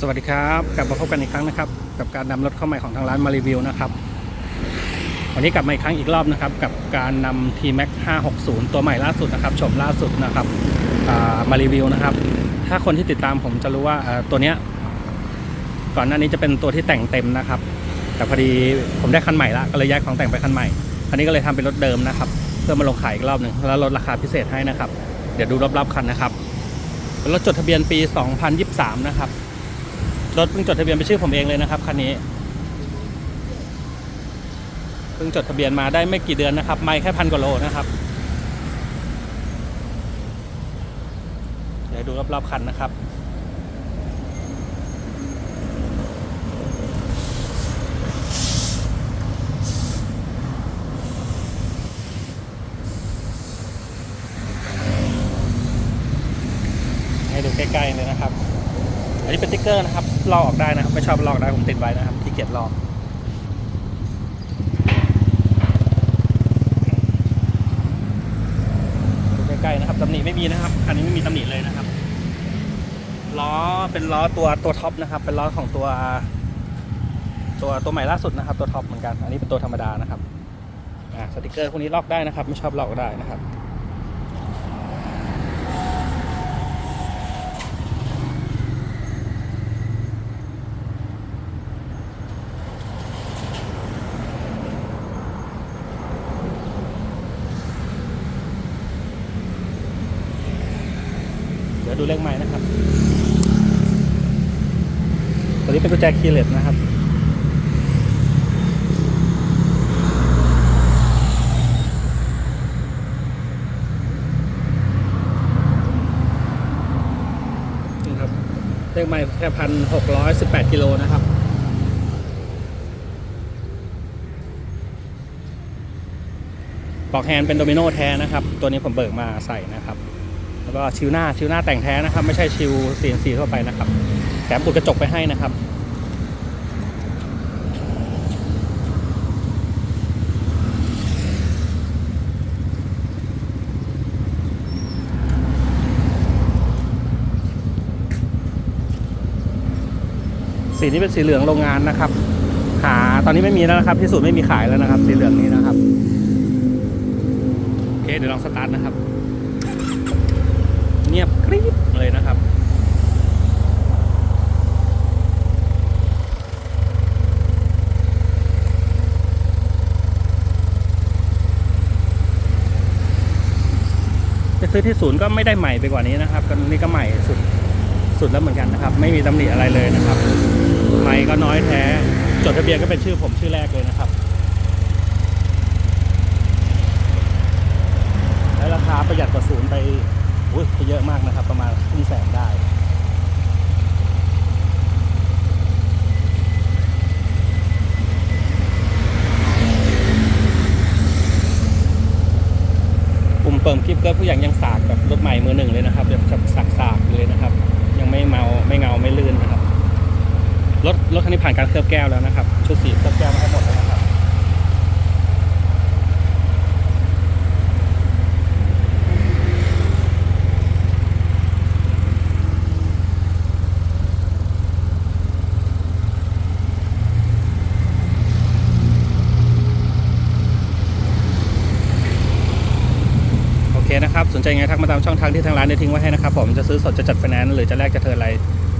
สวัสดีครับกลับมาพบกันอีกครั้งนะครับ กับการนำรถเข้าใหม่ของทางร้านมารีวิวนะครับ วันนี้กลับมาอีกครั้งอีกรอบนะครับ กับการนำ T-Max 560 ตัวใหม่ล่าสุดนะครับชมล่าสุดนะครับมารีวิวนะครับ ถ้าคนที่ติดตามผมจะรู้ว่าตัวเนี้ยก่อนหน้านี้จะเป็นตัวที่แต่งเต็มนะครับ แต่พอดีผมได้คันใหม่ละก็เลยย้ายของแต่งไปคันใหม่คันนี้ก็เลยทำเป็นรถเดิมนะครับ เพื่อมาลงขายอีกรอบหนึ่งแล้วลดราคาพิเศษให้นะครับ เดี๋ยวดูรอบๆคันนะครับรถจดทะเบียนปี 2023 นะครับ รถเพิ่งจดทะเบียนเป็นชื่อผมเองเลยนะครับคันนี้เพิ่งจดทะเบียนมาได้ไม่กี่เดือนนะครับ ไม่แค่พันกว่าโลนะครับ เดี๋ยวดูรอบๆคันนะครับให้ดูใกล้ๆเลยนะครับ อันนี้เป็นติ๊กเกอร์นะครับลอกออกได้นะครับไม่ชอบลอกได้ผมติดไว้นะครับที่เกียจลอกดูใกล้ๆนะครับตำหนิไม่มีนะครับคันนี้ไม่มีตำหนิเลยนะครับล้อเป็นล้อตัวตัวท็อปนะครับ เป็นล้อของตัวตัวตัวใหม่ล่าสุดนะครับ ตัวท็อปเหมือนกัน อันนี้เป็นตัวธรรมดานะครับอ่าสติกเกอร์พวกนี้ลอกได้นะครับ ไม่ชอบลอกได้นะครับ ดูเลขไม้นะครับ ตัวนี้เป็นกุญแจคีย์เลสนะครับ นี่ครับ เลขไม้แค่พันหกร้อยสิบแปดกิโลนะครับปลอกแฮนเป็นโดมิโนแท้นะครับ ตัวนี้ผมเบิกมาใส่นะครับ ก็ชิวหน้าชิวหน้าแต่งแท้นะครับ ไม่ใช่ชิว CNC ทั่วไปนะครับแถมปุดกระจกไปให้นะครับสีนี้เป็นสีเหลืองโรงงานนะครับ หาตอนนี้ไม่มีแล้วนะครับ ที่สุดไม่มีขายแล้วนะครับ สีเหลืองนี้นะครับ โอเค เดี๋ยวลองสตาร์ทนะครับ งียบกริบเลยนะครับจะซื้อที่ศูนย์ก็ไม่ได้ใหม่ไปกว่านี้นะครับก็นี่ก็ใหม่สุดสุดแล้วเหมือนกันนะครับ ไม่มีตำหนิอะไรเลยนะครับใหม่ก็น้อยแท้ จดทะเบียนก็เป็นชื่อผมชื่อแรกเลยนะครับ และราคาประหยัดกว่าศูนย์ไป อุ้ยไปเยอะมากนะครับ ประมาณครึ่งแสนได้ปุ่มเปิมคลิปก็ผู้อย่างยังสากแบบรถใหม่มือหนึ่งเลยนะครับแบบสักสากเลยนะครับ ยังไม่เมาไม่เงาไม่ลื่นนะครับรถรถคันนี้ผ่านการเคลือบแก้วแล้วนะครับ ชุดสีเคลือบแก้วมาให้หมดแล้วนะครับ คนะครับสนใจไงทักมาตามช่องทางที่ทางร้านได้ทิ้งไว้ให้นะครับผมจะซื้อสดจะจัดไฟแนนซ์หรือจะแลกจะเทิร์นอะไร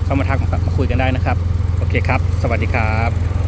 เข้ามาทักมาคุยกันได้นะครับ โอเคครับ สวัสดีครับ